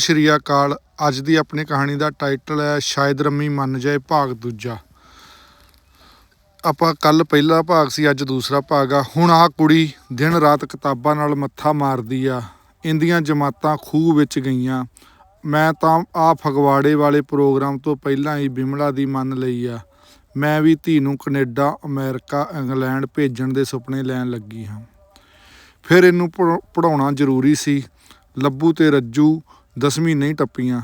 ਸਤਿ ਸ਼੍ਰੀ ਅਕਾਲ। ਅੱਜ ਦੀ ਆਪਣੀ ਕਹਾਣੀ ਦਾ ਟਾਈਟਲ ਹੈ, ਸ਼ਾਇਦ ਰੰਮੀ ਮੰਨ ਜਾਏ ਭਾਗ ਦੂਜਾ। ਆਪਾਂ ਕੱਲ ਪਹਿਲਾ ਭਾਗ ਸੀ, ਅੱਜ ਦੂਸਰਾ ਭਾਗ ਆ। ਹੁਣ ਆਹ ਕੁੜੀ ਦਿਨ ਰਾਤ ਕਿਤਾਬਾਂ ਨਾਲ ਮੱਥਾ ਮਾਰਦੀ ਆ। ਇੰਦੀਆਂ ਜਮਾਤਾਂ ਖੂਹ ਵਿੱਚ ਗਈਆਂ। ਮੈਂ ਤਾਂ ਆ ਫਗਵਾੜੇ ਵਾਲੇ ਪ੍ਰੋਗਰਾਮ ਤੋਂ ਪਹਿਲਾਂ ਹੀ ਬਿਮਲਾ ਦੀ ਮੰਨ ਲਈ ਆ। ਮੈਂ ਵੀ ਧੀ ਨੂੰ ਕੈਨੇਡਾ, ਅਮਰੀਕਾ, ਇੰਗਲੈਂਡ ਭੇਜਣ ਦੇ ਸੁਪਨੇ ਲੈਣ ਲੱਗੀ ਹਾਂ। ਫਿਰ ਇਹਨੂੰ ਪੜ੍ਹਾ- ਪੜ੍ਹਾਉਣਾ ਜ਼ਰੂਰੀ ਸੀ। ਲੱਭੂ ਤੇ ਰੱਜੂ ਦਸਵੀਂ ਨਹੀਂ ਟੱਪੀਆਂ।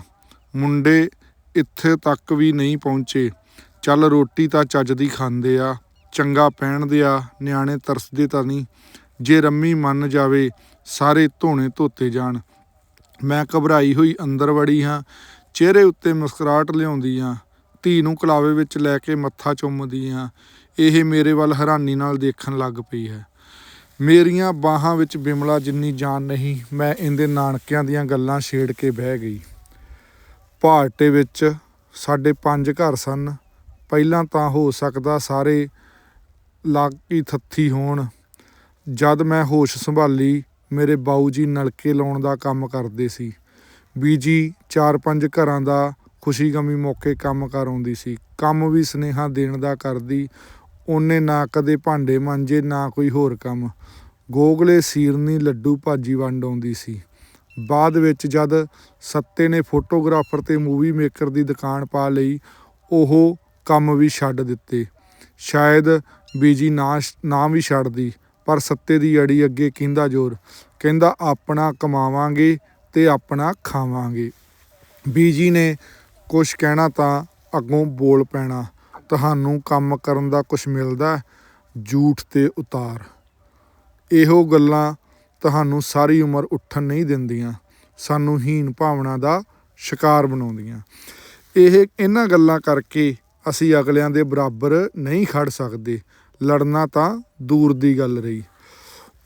ਮੁੰਡੇ ਇੱਥੇ ਤੱਕ ਵੀ ਨਹੀਂ ਪਹੁੰਚੇ। ਚੱਲ ਰੋਟੀ ਤਾਂ ਚੱਜ ਦੀ ਖਾਂਦੇ ਆ, ਚੰਗਾ ਪਹਿਨਦੇ ਆ, ਨਿਆਣੇ ਤਰਸਦੇ ਤਾਂ ਨਹੀਂ। ਜੇ ਰੰਮੀ ਮੰਨ ਜਾਵੇ, ਸਾਰੇ ਧੋਣੇ ਧੋਤੇ ਜਾਣ। ਮੈਂ ਘਬਰਾਈ ਹੋਈ ਅੰਦਰ ਵੜੀ ਹਾਂ, ਚਿਹਰੇ ਉੱਤੇ ਮੁਸਕਰਾਹਟ ਲਿਆਉਂਦੀ ਹਾਂ। ਧੀ ਨੂੰ ਕਲਾਵੇ ਵਿੱਚ ਲੈ ਕੇ ਮੱਥਾ ਚੁੰਮਦੀ ਹਾਂ। ਇਹ ਮੇਰੇ ਵੱਲ ਹੈਰਾਨੀ ਨਾਲ ਦੇਖਣ ਲੱਗ ਪਈ ਹੈ। ਮੇਰੀਆਂ ਬਾਹਾਂ ਵਿੱਚ ਬਿਮਲਾ ਜਿੰਨੀ ਜਾਨ ਨਹੀਂ, ਮੈਂ ਇਹਦੇ ਨਾਨਕਿਆਂ ਦੀਆਂ ਗੱਲਾਂ ਛੇੜ ਕੇ ਬਹਿ ਗਈ। ਭਾਰਟੇ ਵਿੱਚ ਸਾਡੇ ਪੰਜ ਘਰ ਸਨ। ਪਹਿਲਾਂ ਤਾਂ ਹੋ ਸਕਦਾ ਸਾਰੇ ਲਾਗੀ ਥੱਥੀ ਹੋਣ। ਜਦ ਮੈਂ ਹੋਸ਼ ਸੰਭਾਲੀ, ਮੇਰੇ ਬਾਊ ਜੀ ਨਲਕੇ ਲਾਉਣ ਦਾ ਕੰਮ ਕਰਦੇ ਸੀ। ਬੀਜੀ ਚਾਰ ਪੰਜ ਘਰਾਂ ਦਾ ਖੁਸ਼ੀ ਗਮੀ ਮੌਕੇ ਕੰਮ ਕਰ ਆਉਂਦੀ ਸੀ। ਕੰਮ ਵੀ ਸਨੇਹਾ ਦੇਣ ਦਾ ਕਰਦੀ ਉਹਨੇ ਨਾ ਕਦੇ ਭਾਂਡੇ ਮਾਂਜੇ, ਨਾ ਕੋਈ ਹੋਰ ਕੰਮ। ਗੋਗਲੇ ਸੀਰਨੀ ਲੱਡੂ ਭਾਜੀ ਵੰਡ ਆਉਂਦੀ ਸੀ। ਬਾਅਦ ਵਿੱਚ ਜਦ ਸੱਤੇ ਨੇ ਫੋਟੋਗ੍ਰਾਫਰ ਤੇ ਮੂਵੀ ਮੇਕਰ ਦੀ ਦੁਕਾਨ ਪਾ ਲਈ, ਉਹ ਕੰਮ ਵੀ ਛੱਡ ਦਿੱਤੇ। ਸ਼ਾਇਦ ਬੀਜੀ ਨਾ ਨਾ ਵੀ ਛੱਡਦੀ, ਪਰ ਸੱਤੇ ਦੀ ਅੜੀ ਅੱਗੇ ਕਹਿੰਦਾ ਜ਼ੋਰ, ਕਹਿੰਦਾ ਆਪਣਾ ਕਮਾਵਾਂਗੇ ਤੇ ਆਪਣਾ ਖਾਵਾਂਗੇ। ਬੀਜੀ ਨੇ ਕੁਝ ਕਹਿਣਾ ਤਾਂ ਅੱਗੋਂ ਬੋਲ ਪੈਣਾ। ਤੁਹਾਨੂੰ ਕੰਮ ਕਰਨ ਦਾ ਕੁਝ ਮਿਲਦਾ ਜੂਠ ਝੂਠ ਤੇ ਉਤਾਰ। ਇਹੋ ਗੱਲਾਂ ਤੁਹਾਨੂੰ ਸਾਰੀ ਉਮਰ ਉੱਠਣ ਨਹੀਂ ਦਿੰਦੀਆਂ, ਸਾਨੂੰ ਹੀਨ ਭਾਵਨਾ ਦਾ ਸ਼ਿਕਾਰ ਬਣਾਉਂਦੀਆਂ। ਇਹ ਇਹਨਾਂ ਗੱਲਾਂ ਕਰਕੇ ਅਸੀਂ ਅਗਲਿਆਂ ਦੇ ਬਰਾਬਰ ਨਹੀਂ ਖੜ ਸਕਦੇ, ਲੜਨਾ ਤਾਂ ਦੂਰ ਦੀ ਗੱਲ ਰਹੀ।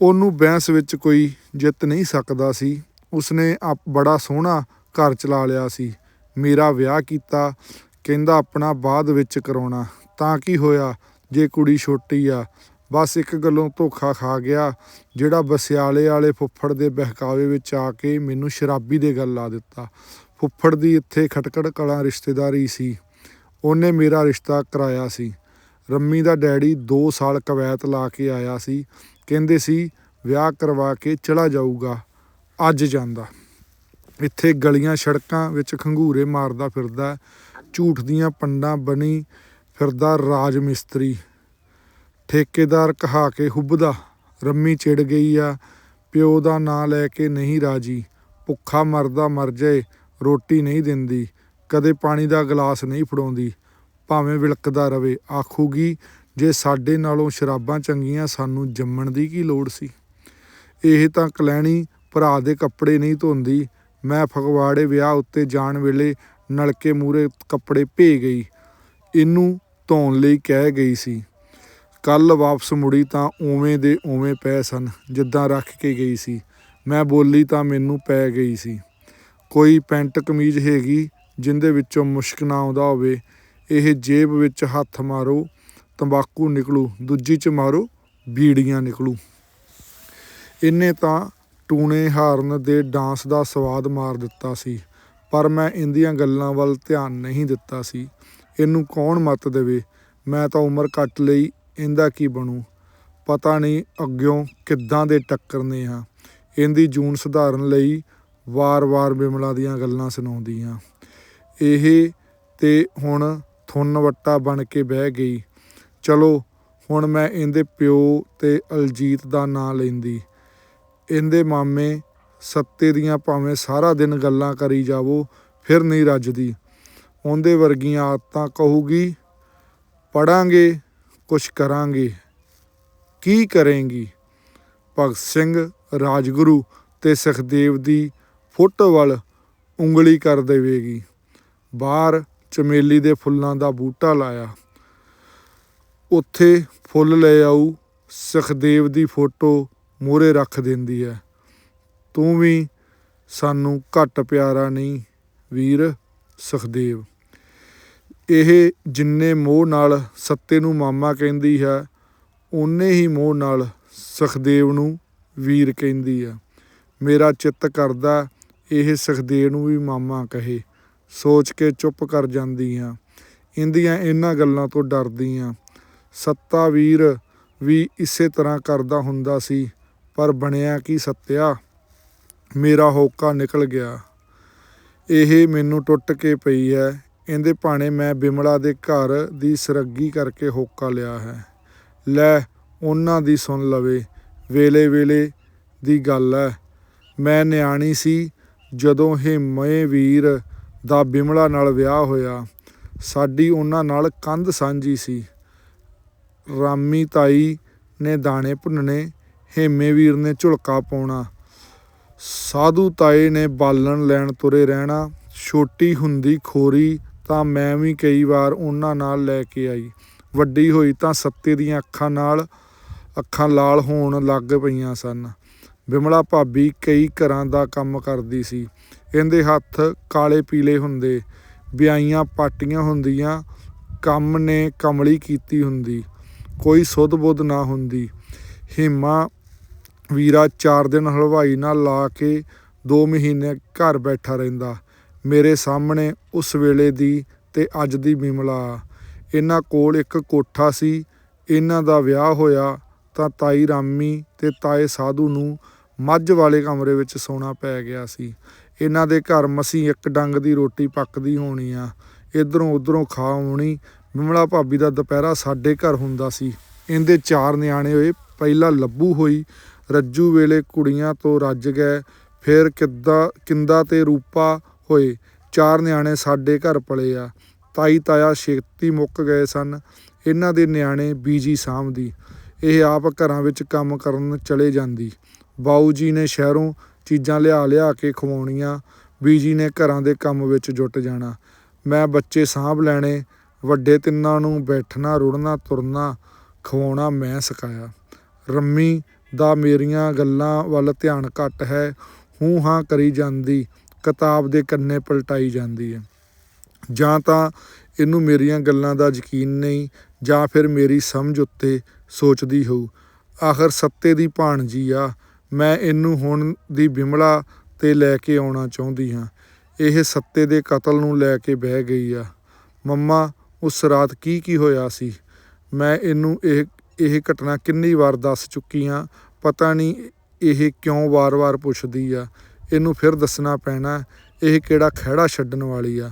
ਉਹਨੂੰ ਬਹਿਸ ਵਿੱਚ ਕੋਈ ਜਿੱਤ ਨਹੀਂ ਸਕਦਾ ਸੀ। ਉਸਨੇ ਆਪ ਬੜਾ ਸੋਹਣਾ ਘਰ ਚਲਾ ਲਿਆ ਸੀ। ਮੇਰਾ ਵਿਆਹ ਕੀਤਾ ਕਹਿੰਦਾ ਆਪਣਾ ਬਾਅਦ ਵਿੱਚ ਕਰਾਉਣਾ। ਤਾਂ ਕੀ ਹੋਇਆ? ਜੇ ਕੁੜੀ ਛੋਟੀ ਆ, ਬਸ ਇੱਕ ਗੱਲੋਂ ਧੋਖਾ ਖਾ ਗਿਆ, ਜਿਹੜਾ ਬਸਿਆਲੇ ਵਾਲੇ ਫੁੱਫੜ ਦੇ ਬਹਿਕਾਵੇ ਵਿੱਚ ਆ ਕੇ ਮੈਨੂੰ ਸ਼ਰਾਬੀ ਦੇ ਗੱਲ ਲਾ ਦਿੱਤਾ। ਫੁੱਫੜ ਦੀ ਇੱਥੇ ਖਟਕੜ ਕਲਾਂ ਰਿਸ਼ਤੇਦਾਰੀ ਸੀ। ਉਹਨੇ ਮੇਰਾ ਰਿਸ਼ਤਾ ਕਰਾਇਆ ਸੀ। ਰੰਮੀ ਦਾ ਡੈਡੀ 2 ਸਾਲ ਕਵੈਤ ਲਾ ਕੇ ਆਇਆ ਸੀ। ਕਹਿੰਦੇ ਸੀ, ਵਿਆਹ ਕਰਵਾ ਕੇ ਚਲਾ ਜਾਊਗਾ, ਅੱਜ ਜਾਂਦਾ। ਇੱਥੇ ਗਲੀਆਂ ਸੜਕਾਂ ਵਿੱਚ ਖੰਗੂਰੇ ਮਾਰਦਾ ਫਿਰਦਾ ਝੂਠ ਦੀਆਂ ਪੰਡਾਂ ਬਣੀ ਫਿਰਦਾ ਰਾਜ ਮਿਸਤਰੀ। ਠੇਕੇਦਾਰ ਕਹਾ ਕੇ ਹੁੱਬਦਾ, ਰੰਮੀ ਚਿੜ ਗਈ ਆ, ਪਿਓ ਦਾ ਨਾਂ ਲੈ ਕੇ ਨਹੀਂ ਰਾਜੀ। ਭੁੱਖਾ ਮਰਦਾ ਮਰ ਜਾਏ, ਰੋਟੀ ਨਹੀਂ ਦਿੰਦੀ, ਕਦੇ ਪਾਣੀ ਦਾ ਗਲਾਸ ਨਹੀਂ ਫੜਾਉਂਦੀ, ਭਾਵੇਂ ਵਿਲਕਦਾ ਰਵੇ। ਆਖੂਗੀ, ਜੇ ਸਾਡੇ ਨਾਲੋਂ ਸ਼ਰਾਬਾਂ ਚੰਗੀਆਂ, ਸਾਨੂੰ ਜੰਮਣ ਦੀ ਕੀ ਲੋੜ ਸੀ? ਇਹ ਤਾਂ ਕਲੈਣੀ ਭਰਾ ਦੇ ਕੱਪੜੇ ਨਹੀਂ ਧੋਂਦੀ, ਮੈਂ ਫਗਵਾੜੇ ਵਿਆਹ ਉੱਤੇ ਜਾਣ ਵੇਲੇ ਨਲਕੇ ਮੂਹਰੇ ਕੱਪੜੇ ਭੇ ਗਈ। ਇਹਨੂੰ ਧੋਣ ਲਈ ਕਹਿ ਗਈ ਸੀ। ਕੱਲ ਵਾਪਸ ਮੁੜੀ ਤਾਂ ਉਵੇਂ ਦੇ ਉਵੇਂ ਪਏ ਸਨ, ਜਿੱਦਾਂ ਰੱਖ ਕੇ ਗਈ ਸੀ। ਮੈਂ ਬੋਲੀ ਤਾਂ ਮੈਨੂੰ ਪੈ ਗਈ ਸੀ। ਕੋਈ ਪੈਂਟ ਕਮੀਜ਼ ਹੈਗੀ ਜਿੰਦੇ ਵਿੱਚੋਂ ਮੁਸ਼ਕ ਨਾ ਆਉਂਦਾ ਹੋਵੇ, ਇਹ ਜੇਬ ਵਿੱਚ ਹੱਥ ਮਾਰੋ, ਤੰਬਾਕੂ ਨਿਕਲੂ, ਦੂਜੀ ਚ ਮਾਰੋ, ਬੀੜੀਆਂ ਨਿਕਲੂ। ਇਹਨੇ ਤਾਂ ਟੂਣੇ ਹਾਰਨ ਦੇ ਡਾਂਸ ਦਾ ਸਵਾਦ ਮਾਰ ਦਿੱਤਾ ਸੀ। ਪਰ ਮੈਂ ਇਹਦੀਆਂ ਗੱਲਾਂ ਵੱਲ ਧਿਆਨ ਨਹੀਂ ਦਿੱਤਾ ਸੀ। ਇਹਨੂੰ ਕੌਣ ਮੱਤ ਦੇਵੇ? ਮੈਂ ਤਾਂ ਉਮਰ ਕੱਟ ਲਈ, ਇਹਦਾ ਕੀ ਬਣੂ? ਪਤਾ ਨਹੀਂ ਅੱਗਿਓਂ ਕਿੱਦਾਂ ਦੇ ਟੱਕਰਨੇ ਆ। ਇਹਦੀ ਜੂਨ ਸੁਧਾਰਨ ਲਈ ਵਾਰ-ਵਾਰ ਬਿਮਲਾ ਦੀਆਂ ਗੱਲਾਂ ਸੁਣਾਉਂਦੀ ਹਾਂ ਇਹ ਤੇ ਹੁਣ ਥੁੰਨ ਵੱਟਾ ਬਣ ਕੇ ਬਹਿ ਗਈ। ਚਲੋ, ਹੁਣ ਮੈਂ ਇਹਦੇ ਪਿਓ ਤੇ ਅਲਜੀਤ ਦਾ ਨਾਂ ਲੈਂਦੀ। ਇਹਦੇ ਮਾਮੇ ਸੱਤੇ ਦੀਆਂ ਭਾਵੇਂ ਸਾਰਾ ਦਿਨ ਗੱਲਾਂ ਕਰੀ ਜਾਵੋ, ਫਿਰ ਨਹੀਂ ਰੱਜਦੀ। ਉਹਦੇ ਵਰਗੀਆਂ ਆਦਤਾਂ ਕਹੂਗੀ ਪੜਾਂਗੇ ਕੁਛ ਕਰਾਂਗੇ। ਕੀ ਕਰੇਂਗੀ? ਭਗਤ ਸਿੰਘ ਰਾਜਗੁਰੂ ਤੇ ਸੁਖਦੇਵ ਦੀ ਫੋਟੋ ਵੱਲ ਉਂਗਲੀ ਕਰ ਦੇਵੇਗੀ। ਬਾਹਰ ਚਮੇਲੀ ਦੇ ਫੁੱਲਾਂ ਦਾ ਬੂਟਾ ਲਾਇਆ। ਉੱਥੇ ਫੁੱਲ ਲੈ ਆਊ। ਸੁਖਦੇਵ ਦੀ ਫੋਟੋ ਮੂਹਰੇ ਰੱਖ ਦਿੰਦੀ ਹੈ। ਤੂੰ ਵੀ ਸਾਨੂੰ ਘੱਟ ਪਿਆਰਾ ਨਹੀਂ, ਵੀਰ ਸੁਖਦੇਵ। ਇਹ ਜਿੰਨੇ ਮੋਹ ਨਾਲ ਸੱਤੇ ਨੂੰ ਮਾਮਾ ਕਹਿੰਦੀ ਹੈ, ਓਨੇ ਹੀ ਮੋਹ ਨਾਲ ਸੁਖਦੇਵ ਨੂੰ ਵੀਰ ਕਹਿੰਦੀ ਆ ਮੇਰਾ ਚਿੱਤ ਕਰਦਾ ਇਹ ਸੁਖਦੇਵ ਨੂੰ ਵੀ ਮਾਮਾ ਕਹੇ। ਸੋਚ ਕੇ ਚੁੱਪ ਕਰ ਜਾਂਦੀ ਹਾਂ ਇੰਦੀਆਂ ਇਹਨਾਂ ਗੱਲਾਂ ਤੋਂ ਡਰਦੀ ਹਾਂ ਸੱਤਾ ਵੀਰ ਵੀ ਇਸੇ ਤਰ੍ਹਾਂ ਕਰਦਾ ਹੁੰਦਾ ਸੀ, ਪਰ ਬਣਿਆ ਕੀ ਸੱਤਿਆ? ਮੇਰਾ ਹੋਕਾ ਨਿਕਲ ਗਿਆ। ਇਹ ਮੈਨੂੰ ਟੁੱਟ ਕੇ ਪਈ ਹੈ। ਇਹਦੇ ਭਾਣੇ ਮੈਂ ਬਿਮਲਾ ਦੇ ਘਰ ਦੀ ਸਰੱਗੀ ਕਰਕੇ ਹੋਕਾ ਲਿਆ ਹੈ। ਲੈ, ਉਹਨਾਂ ਦੀ ਸੁਣ ਲਵੇ। ਵੇਲੇ ਵੇਲੇ ਦੀ ਗੱਲ ਹੈ। ਮੈਂ ਨਿਆਣੀ ਸੀ, ਜਦੋਂ ਹਿੰਮੇ ਵੀਰ ਦਾ ਬਿਮਲਾ ਨਾਲ ਵਿਆਹ ਹੋਇਆ। ਸਾਡੀ ਉਹਨਾਂ ਨਾਲ ਕੰਧ ਸਾਂਝੀ ਸੀ। ਰਾਮੀ ਤਾਈ ਨੇ ਦਾਣੇ ਭੁੰਨਣੇ, ਹੇਮੇ ਵੀਰ ਨੇ ਝੁਲਕਾ ਪਾਉਣਾ। ਸਾਧੂ ਤਾਏ ਨੇ ਬਾਲਣ ਲੈਣ ਤੁਰੇ ਰਹਿਣਾ, ਛੋਟੀ ਹੁੰਦੀ ਖੋਰੀ ਤਾਂ ਮੈਂ ਵੀ ਕਈ ਵਾਰ ਉਹਨਾਂ ਨਾਲ ਲੈ ਕੇ ਆਈ। ਵੱਡੀ ਹੋਈ ਤਾਂ ਸੱਤੇ ਦੀਆਂ ਅੱਖਾਂ ਨਾਲ, ਅੱਖਾਂ ਲਾਲ ਹੋਣ ਲੱਗ ਪਈਆਂ ਸਨ। ਬਿਮਲਾ ਭਾਬੀ ਕਈ ਘਰਾਂ ਦਾ ਕੰਮ ਕਰਦੀ ਸੀ। ਇਹਦੇ ਹੱਥ ਕਾਲੇ ਪੀਲੇ ਹੁੰਦੇ ਵਿਆਈਆਂ ਪਾਟੀਆਂ ਹੁੰਦੀਆਂ, ਕੰਮ ਨੇ ਕਮਲੀ ਕੀਤੀ ਹੁੰਦੀ। ਕੋਈ ਸੁੱਧ ਬੁੱਧ ਨਾ ਹੁੰਦੀ। ਹਿਮਾ ਵੀਰਾ 4 ਦਿਨ ਹਲਵਾਈ ਨਾਲ ਲਾ ਕੇ 2 ਮਹੀਨੇ ਘਰ ਬੈਠਾ ਰਹਿੰਦਾ। ਮੇਰੇ ਸਾਹਮਣੇ ਉਸ ਵੇਲੇ ਦੀ ਤੇ ਅੱਜ ਦੀ ਬਿਮਲਾ। ਇਹਨਾਂ ਕੋਲ ਇੱਕ ਕੋਠਾ ਸੀ। ਇਹਨਾਂ ਦਾ ਵਿਆਹ ਹੋਇਆ ਤਾਂ ਤਾਈ ਰਾਮੀ ਤੇ ਤਾਏ ਸਾਧੂ ਨੂੰ ਮੱਝ ਵਾਲੇ ਕਮਰੇ ਵਿੱਚ ਸੌਣਾ ਪੈ ਗਿਆ ਸੀ। ਇਹਨਾਂ ਦੇ ਘਰ ਮਸੀਂ ਇੱਕ ਡੰਗ ਦੀ ਰੋਟੀ ਪੱਕਦੀ ਹੋਣੀ ਆ। ਇਧਰੋਂ ਉਧਰੋਂ ਖਾ ਆਉਣੀ। ਬਿਮਲਾ ਭਾਬੀ ਦਾ ਦੁਪਹਿਰਾ ਸਾਡੇ ਘਰ ਹੁੰਦਾ ਸੀ। ਇਹਦੇ ਚਾਰ ਨਿਆਣੇ ਹੋਏ। ਪਹਿਲਾਂ ਲੱਭੂ ਹੋਈ। ਰੱਜੂ ਵੇਲੇ ਕੁੜੀਆਂ ਤੋਂ ਰੱਜ ਗਏ। ਫਿਰ ਕਿੱਦਾ, ਕਿੰਦਾ ਤੇ ਰੂਪਾ ਹੋਏ। ਚਾਰ ਨਿਆਣੇ ਸਾਡੇ ਘਰ ਪਲੇ ਆ। ਤਾਈ ਤਾਇਆ ਛੇਤੀ ਮੁੱਕ ਗਏ ਸਨ। ਇਹਨਾਂ ਦੇ ਨਿਆਣੇ ਬੀਜੀ ਸਾਂਭਦੀ। ਇਹ ਆਪ ਘਰਾਂ ਵਿੱਚ ਕੰਮ ਕਰਨ ਚਲੇ ਜਾਂਦੀ। ਬਾਊ ਜੀ ਨੇ ਸ਼ਹਿਰੋਂ ਚੀਜ਼ਾਂ ਲਿਆ ਲਿਆ ਕੇ ਖਵਾਉਣੀਆਂ। ਬੀਜੀ ਨੇ ਘਰਾਂ ਦੇ ਕੰਮ ਵਿੱਚ ਜੁਟ ਜਾਣਾ। ਮੈਂ ਬੱਚੇ ਸਾਂਭ ਲੈਣੇ। ਵੱਡੇ ਤਿੰਨਾਂ ਨੂੰ ਬੈਠਣਾ, ਰੁੜਨਾ, ਤੁਰਨਾ, ਖਵਾਉਣਾ ਮੈਂ ਸਿਖਾਇਆ। ਰੰਮੀ ਦਾ ਮੇਰੀਆਂ ਗੱਲਾਂ ਵੱਲ ਧਿਆਨ ਘੱਟ ਹੈ। ਹੂੰ ਹਾਂ ਕਰੀ ਜਾਂਦੀ, ਕਿਤਾਬ ਦੇ ਕੰਨੇ ਪਲਟਾਈ ਜਾਂਦੀ ਹੈ। ਜਾਂ ਤਾਂ ਇਹਨੂੰ ਮੇਰੀਆਂ ਗੱਲਾਂ ਦਾ ਯਕੀਨ ਨਹੀਂ, ਜਾਂ ਫਿਰ ਮੇਰੀ ਸਮਝ ਉੱਤੇ ਸੋਚਦੀ ਹੋਊ। ਆਖਰ ਸੱਤੇ ਦੀ ਭਾਣਜੀ ਆ, ਮੈਂ ਇਹਨੂੰ ਹੁਣ ਦੀ ਬਿਮਲਾ ਤੇ ਲੈ ਕੇ ਆਉਣਾ ਚਾਹੁੰਦੀ ਹਾਂ। ਇਹ ਸੱਤੇ ਦੇ ਕਤਲ ਨੂੰ ਲੈ ਕੇ ਬਹਿ ਗਈ ਆ। ਮੰਮਾ, ਉਸ ਰਾਤ ਕੀ ਕੀ ਹੋਇਆ ਸੀ? ਮੈਂ ਇਹਨੂੰ ਇਹ ਇਹ ਘਟਨਾ ਕਿੰਨੀ ਵਾਰ ਦੱਸ ਚੁੱਕੀ ਹਾਂ ਪਤਾ ਨਹੀਂ ਇਹ ਕਿਉਂ ਵਾਰ-ਵਾਰ ਪੁੱਛਦੀ ਆ। ਇਹਨੂੰ ਫਿਰ ਦੱਸਣਾ ਪੈਣਾ, ਇਹ ਕਿਹੜਾ ਖਹਿੜਾ ਛੱਡਣ ਵਾਲੀ ਆ।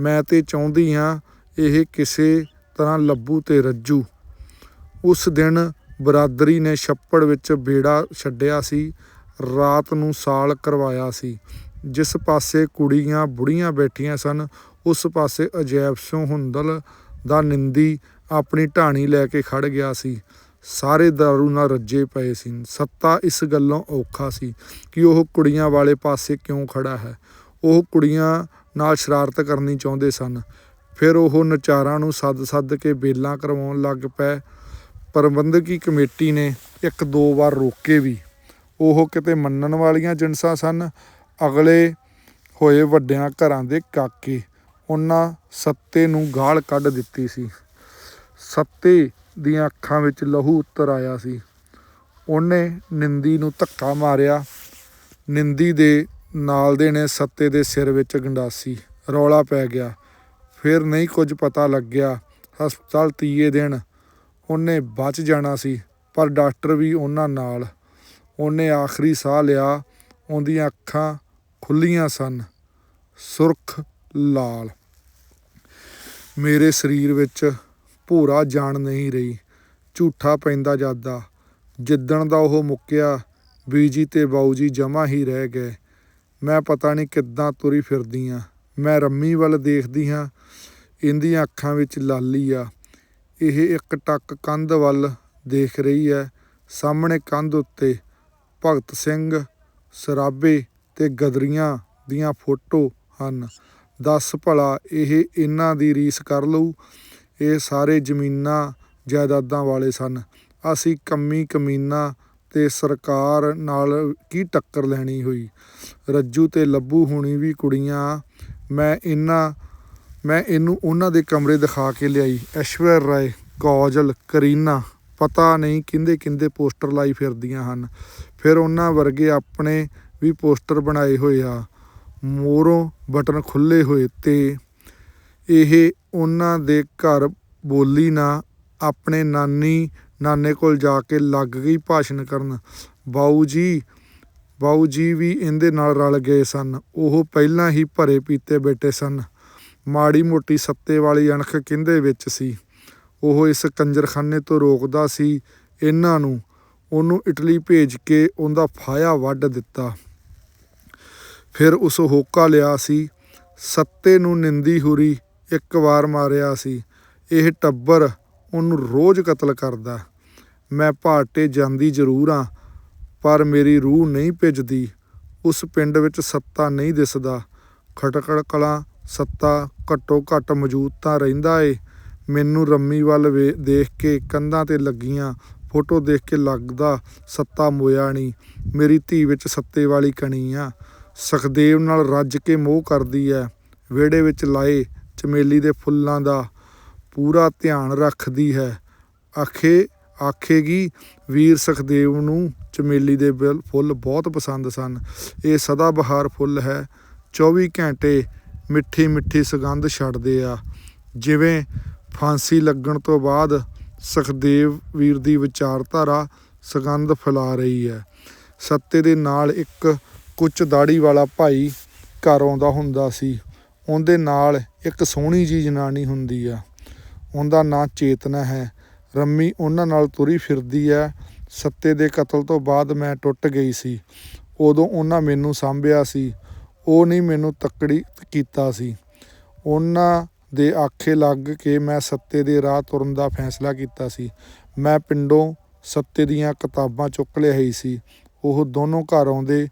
ਮੈਂ ਤੇ ਚਾਹੁੰਦੀ ਹਾਂ ਇਹ ਕਿਸੇ ਤਰ੍ਹਾਂ ਲੱਭੂ ਤੇ ਰੱਜੂ। ਉਸ ਦਿਨ ਬਰਾਦਰੀ ਨੇ ਛੱਪੜ ਵਿੱਚ ਬੇੜਾ ਛੱਡਿਆ ਸੀ, ਰਾਤ ਨੂੰ ਸਾਲ ਕਰਵਾਇਆ ਸੀ। ਜਿਸ ਪਾਸੇ ਕੁੜੀਆਂ ਬੁੜੀਆਂ ਬੈਠੀਆਂ ਸਨ, ਉਸ ਪਾਸੇ ਅਜੈਬ ਸਿੰਘ ਹੁੰਦਲ ਦਾ ਨਿੰਦੀ ਆਪਣੀ ਢਾਣੀ ਲੈ ਕੇ ਖੜ ਗਿਆ ਸੀ। ਸਾਰੇ ਦਾਰੂ ਨਾਲ ਰੱਜੇ ਪਏ ਸੀ। ਸੱਤਾ ਇਸ ਗੱਲੋਂ ਔਖਾ ਸੀ ਕਿ ਉਹ ਕੁੜੀਆਂ ਵਾਲੇ ਪਾਸੇ ਕਿਉਂ ਖੜਾ ਹੈ। ਉਹ ਕੁੜੀਆਂ ਨਾਲ ਸ਼ਰਾਰਤ ਕਰਨੀ ਚਾਹੁੰਦੇ ਸਨ। ਫਿਰ ਉਹ ਨਚਾਰਾਂ ਨੂੰ ਸੱਦ-ਸੱਦ ਕੇ ਬੇਲਾਂ ਕਰਵਾਉਣ ਲੱਗ ਪਏ। ਪ੍ਰਬੰਧਕੀ ਕਮੇਟੀ ਨੇ ਇੱਕ ਦੋ ਵਾਰ ਰੋਕੇ ਵੀ। ਉਹ ਕਿਤੇ ਮੰਨਣ ਵਾਲੀਆਂ ਜਿਨਸਾਂ ਸਨ। ਅਗਲੇ ਹੋਏ ਵੱਡਿਆਂ ਘਰਾਂ ਦੇ ਕਾਕੇ। ਉਹਨਾਂ ਸੱਤੇ ਨੂੰ ਗਾਲ ਕੱਢ ਦਿੱਤੀ ਸੀ। ਸੱਤੇ ਦੀਆਂ ਅੱਖਾਂ ਵਿੱਚ ਲਹੂ ਉੱਤਰ ਆਇਆ ਸੀ। ਉਹਨੇ ਨਿੰਦੀ ਨੂੰ ਧੱਕਾ ਮਾਰਿਆ। ਨਿੰਦੀ ਦੇ ਨਾਲ ਦੇ ਨੇ ਸੱਤੇ ਦੇ ਸਿਰ ਵਿੱਚ ਗੰਡਾਸੀ। ਰੌਲਾ ਪੈ ਗਿਆ। ਫਿਰ ਨਹੀਂ ਕੁਝ ਪਤਾ ਲੱਗਿਆ। ਹਸਪਤਾਲ ਤੀਏ ਦਿਨ ਉਹਨੇ ਬਚ ਜਾਣਾ ਸੀ, ਪਰ ਡਾਕਟਰ ਵੀ ਉਹਨਾਂ ਨਾਲ। ਉਹਨੇ ਆਖਰੀ ਸਾਹ ਲਿਆ। ਉਹਦੀਆਂ ਅੱਖਾਂ ਖੁੱਲੀਆਂ ਸਨ। ਸੁਰਖ ਲਾਲ। ਮੇਰੇ ਸਰੀਰ ਵਿੱਚ ਭੂਰਾ ਜਾਣ ਨਹੀਂ ਰਹੀ। ਝੂਠਾ ਪੈਂਦਾ ਜਾਂਦਾ। ਜਿੱਦਣ ਦਾ ਉਹ ਮੁੱਕਿਆ, ਬੀਜੀ ਤੇ ਬਾਊ ਜੀ ਜਮਾ ਹੀ ਰਹਿ ਗਏ। ਮੈਂ ਪਤਾ ਨਹੀਂ ਕਿੱਦਾਂ ਤੁਰੀ ਫਿਰਦੀ ਆ ਮੈਂ ਰੰਮੀ ਵੱਲ ਦੇਖਦੀ ਹਾਂ। ਇਹਦੀਆਂ ਅੱਖਾਂ ਵਿੱਚ ਲਾਲੀ ਆ। ਇਹ ਇੱਕ ਟੱਕ ਕੰਧ ਵੱਲ ਦੇਖ ਰਹੀ ਹੈ। ਸਾਹਮਣੇ ਕੰਧ ਉੱਤੇ ਭਗਤ ਸਿੰਘ, ਸਰਾਬੇ ਤੇ ਗਦਰੀਆਂ ਦੀਆਂ ਫੋਟੋ ਹਨ। ਦੱਸ ਭਲਾ ਇਹ ਇਹਨਾਂ ਦੀ ਰੀਸ ਕਰ ਲਊ? ਇਹ ਸਾਰੇ ਜ਼ਮੀਨਾਂ ਜਾਇਦਾਦਾਂ ਵਾਲੇ ਸਨ। ਅਸੀਂ ਕੰਮੀ ਕਮੀਨਾ ਤੇ ਸਰਕਾਰ ਨਾਲ ਕੀ ਟੱਕਰ ਲੈਣੀ ਹੋਈ? ਰੱਜੂ ਤੇ ਲੱਭੂ ਹੋਣੀ ਵੀ ਕੁੜੀਆਂ, ਮੈਂ ਇਹਨਾਂ, ਮੈਂ ਇਹਨੂੰ ਉਹਨਾਂ ਦੇ ਕਮਰੇ ਦਿਖਾ ਕੇ ਲਿਆਈ। ਐਸ਼ਵਰ ਰਾਏ, ਕੌਜਲ, ਕਰੀਨਾ, ਪਤਾ ਨਹੀਂ ਕਿੰਦੇ ਕਿੰਦੇ ਪੋਸਟਰ ਲਾਈ ਫਿਰਦੀਆਂ ਹਨ। ਫਿਰ ਉਹਨਾਂ ਵਰਗੇ ਆਪਣੇ ਵੀ ਪੋਸਟਰ ਬਣਾਏ ਹੋਏ ਆ। ਮੋਰੋਂ ਬਟਨ ਖੁੱਲੇ ਹੋਏ ਤੇ ਇਹ ਉਹਨਾਂ ਦੇ ਘਰ ਬੋਲੀ ਨਾ ਆਪਣੇ ਨਾਨੀ, ਨਾਨੇ ਕੋਲ ਜਾ ਕੇ ਲੱਗ ਗਈ ਭਾਸ਼ਣ ਕਰਨ। ਬਾਊ ਜੀ ਬਾਊ ਜੀ ਵੀ ਇਹਦੇ ਨਾਲ ਰਲ ਗਏ ਸਨ। ਉਹ ਪਹਿਲਾਂ ਹੀ ਭਰੇ ਪੀਤੇ ਬੈਠੇ ਸਨ। ਮਾੜੀ ਮੋਟੀ ਸੱਤੇ ਵਾਲੀ ਅਣਖ ਕਿੰਦੇ ਵਿੱਚ ਸੀ? ਉਹ ਇਸ ਕੰਜਰਖਾਨੇ ਤੋਂ ਰੋਕਦਾ ਸੀ, ਇਹਨਾਂ ਨੂੰ। ਉਹਨੂੰ ਇਟਲੀ ਭੇਜ ਕੇ ਉਹਦਾ ਫਾਇਆ ਵੱਢ ਦਿੱਤਾ। ਫਿਰ ਉਸ ਹੋਕਾ ਲਿਆ ਸੀ। ਸੱਤੇ ਨੂੰ ਨਿੰਦੀ ਹੁਰੀ ਇੱਕ ਵਾਰ ਮਾਰਿਆ ਸੀ। ਇਹ ਟੱਬਰ ਉਹਨੂੰ ਰੋਜ਼ ਕਤਲ ਕਰਦਾ। ਮੈਂ ਭਾਟੇ ਜਾਂਦੀ ਜ਼ਰੂਰ ਆ, ਪਰ ਮੇਰੀ ਰੂਹ ਨਹੀਂ ਭਿੱਜਦੀ। ਉਸ ਪਿੰਡ ਵਿੱਚ ਸੱਤਾ ਨਹੀਂ ਦਿਸਦਾ। ਖਟਕੜ ਕਲਾਂ ਸੱਤਾ ਘੱਟੋ ਘੱਟ ਮੌਜੂਦ ਤਾਂ ਰਹਿੰਦਾ ਏ। ਮੈਨੂੰ ਰੰਮੀ ਵੱਲ ਵੇ, ਦੇਖ ਕੇ ਕੰਧਾਂ ਤੇ ਲੱਗੀਆਂ, ਫੋਟੋ ਦੇਖ ਕੇ ਲੱਗਦਾ ਸੱਤਾ ਮੋਇਆ ਨਹੀਂ। ਮੇਰੀ ਧੀ ਵਿੱਚ ਸੱਤੇ ਵਾਲੀ ਕਣੀ ਆ। ਸਖਦੇਵ ਨਾਲ ਰੱਜ ਕੇ ਮੋਹ ਕਰਦੀ ਐ। ਵਿਹੜੇ ਵਿੱਚ ਲਾਏ ਚਮੇਲੀ ਦੇ ਫੁੱਲਾਂ ਦਾ ਪੂਰਾ ਧਿਆਨ ਰੱਖਦੀ ਹੈ। ਆਖੇ, ਆਖੇਗੀ, ਵੀਰ ਸਖਦੇਵ ਨੂੰ ਚਮੇਲੀ ਦੇ ਬਿਲ- ਫੁੱਲ ਬਹੁਤ ਪਸੰਦ ਸਨ। ਇਹ ਸਦਾ ਬਹਾਰ ਫੁੱਲ ਹੈ। 24 ਘੰਟੇ ਮਿੱਠੀ ਮਿੱਠੀ ਸੁਗੰਧ ਛੱਡਦੇ ਆ। ਜਿਵੇਂ ਫਾਂਸੀ ਲੱਗਣ ਤੋਂ ਬਾਅਦ ਸਖਦੇਵ ਵੀਰ ਦੀ ਵਿਚਾਰਧਾਰਾ ਸੁਗੰਧ ਫੈਲਾ ਰਹੀ ਹੈ। ਸੱਤੇ ਦੇ ਨਾਲ ਇੱਕ ਕੁੱਚ ਦਾੜੀ ਵਾਲਾ ਭਾਈ ਘਰ ਆਉਂਦਾ ਹੁੰਦਾ ਸੀ। ਉਹਦੇ ਨਾਲ ਇੱਕ ਸੋਹਣੀ ਜੀ ਜਨਾਨੀ ਹੁੰਦੀ ਆ। ਉਹਦਾ ਨਾਂ ਚੇਤਨਾ ਹੈ। ਰੰਮੀ ਉਹਨਾਂ ਨਾਲ ਤੁਰੀ ਫਿਰਦੀ ਹੈ ਸੱਤੇ ਦੇ ਕਤਲ ਤੋਂ ਬਾਅਦ ਮੈਂ ਟੁੱਟ ਗਈ ਸੀ। ਉਦੋਂ ਉਹਨਾਂ ਮੈਨੂੰ ਸਾਂਭਿਆ ਸੀ। ਉਹ ਨਹੀਂ ਮੈਨੂੰ ਤੱਕੜੀ ਕੀਤਾ ਸੀ। ਉਹਨਾਂ ਦੇ ਆਖੇ ਲੱਗ ਕੇ ਮੈਂ ਸੱਤੇ ਦੇ ਰਾਹ ਤੁਰਨ ਦਾ ਫੈਸਲਾ ਕੀਤਾ ਸੀ। ਮੈਂ ਪਿੰਡੋਂ ਸੱਤੇ ਦੀਆਂ ਕਿਤਾਬਾਂ ਚੁੱਕ ਲਿਆਈ ਸੀ। ਉਹ ਦੋਨੋਂ ਘਰ ਆਉਂਦੇ,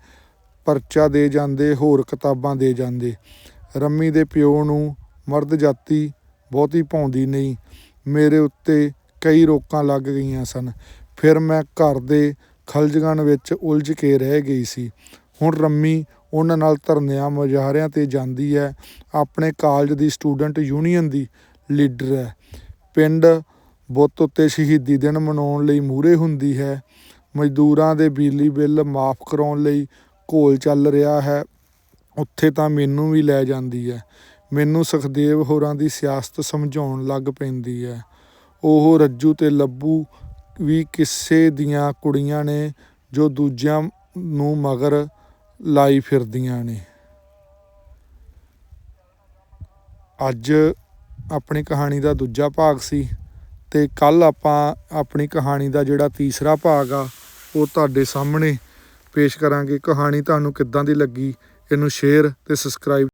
ਪਰਚਾ ਦੇ ਜਾਂਦੇ, ਹੋਰ ਕਿਤਾਬਾਂ ਦੇ ਜਾਂਦੇ। ਰੰਮੀ ਦੇ ਪਿਓ ਨੂੰ ਮਰਦ ਜਾਤੀ ਬਹੁਤੀ ਭਾਉਂਦੀ ਨਹੀਂ। ਮੇਰੇ ਉੱਤੇ ਕਈ ਰੋਕਾਂ ਲੱਗ ਗਈਆਂ ਸਨ। ਫਿਰ ਮੈਂ ਘਰ ਦੇ ਖਲਜਗਣ ਵਿੱਚ ਉਲਝ ਕੇ ਰਹਿ ਗਈ ਸੀ। ਹੁਣ ਰੰਮੀ ਉਹਨਾਂ ਨਾਲ ਧਰਨਿਆਂ ਮੁਜ਼ਾਹਰਿਆਂ ਤੇ ਜਾਂਦੀ ਹੈ। ਆਪਣੇ ਕਾਲਜ ਦੀ ਸਟੂਡੈਂਟ ਯੂਨੀਅਨ ਦੀ ਲੀਡਰ ਹੈ। ਪਿੰਡ ਬੁੱਤ ਉੱਤੇ ਸ਼ਹੀਦੀ ਦਿਨ ਮਨਾਉਣ ਲਈ ਮੂਹਰੇ ਹੁੰਦੀ ਹੈ। ਮਜ਼ਦੂਰਾਂ ਦੇ ਬਿਜਲੀ ਬਿੱਲ ਮਾਫ ਕਰਾਉਣ ਲਈ ਘੋਲ ਚੱਲ ਰਿਹਾ ਹੈ। ਉੱਥੇ ਤਾਂ ਮੈਨੂੰ ਵੀ ਲੈ ਜਾਂਦੀ ਹੈ ਮੈਨੂੰ ਸੁਖਦੇਵ ਹੋਰਾਂ ਦੀ ਸਿਆਸਤ ਸਮਝਾਉਣ ਲੱਗ ਪੈਂਦੀ ਹੈ ਉਹ ਰੱਜੂ ਤੇ ਲੱਭੂ ਵੀ ਕਿਸੇ ਦੀਆਂ ਕੁੜੀਆਂ ਨੇ ਜੋ ਦੂਜਿਆਂ ਨੂੰ ਮਗਰ ਲਾਈ ਫਿਰਦੀਆਂ ਨੇ। ਅੱਜ ਆਪਣੀ ਕਹਾਣੀ ਦਾ ਦੂਜਾ ਭਾਗ ਸੀ ਤੇ ਕੱਲ ਆਪਾਂ ਆਪਣੀ ਕਹਾਣੀ ਦਾ ਜਿਹੜਾ ਤੀਸਰਾ ਭਾਗ ਆ, ਉਹ ਤੁਹਾਡੇ ਸਾਹਮਣੇ ਪੇਸ਼ ਕਰਾਂਗੇ। ਕਹਾਣੀ ਤੁਹਾਨੂੰ ਕਿੱਦਾਂ ਦੀ ਲੱਗੀ? ਇਹਨੂੰ ਸ਼ੇਅਰ ਤੇ ਸਬਸਕ੍ਰਾਈਬ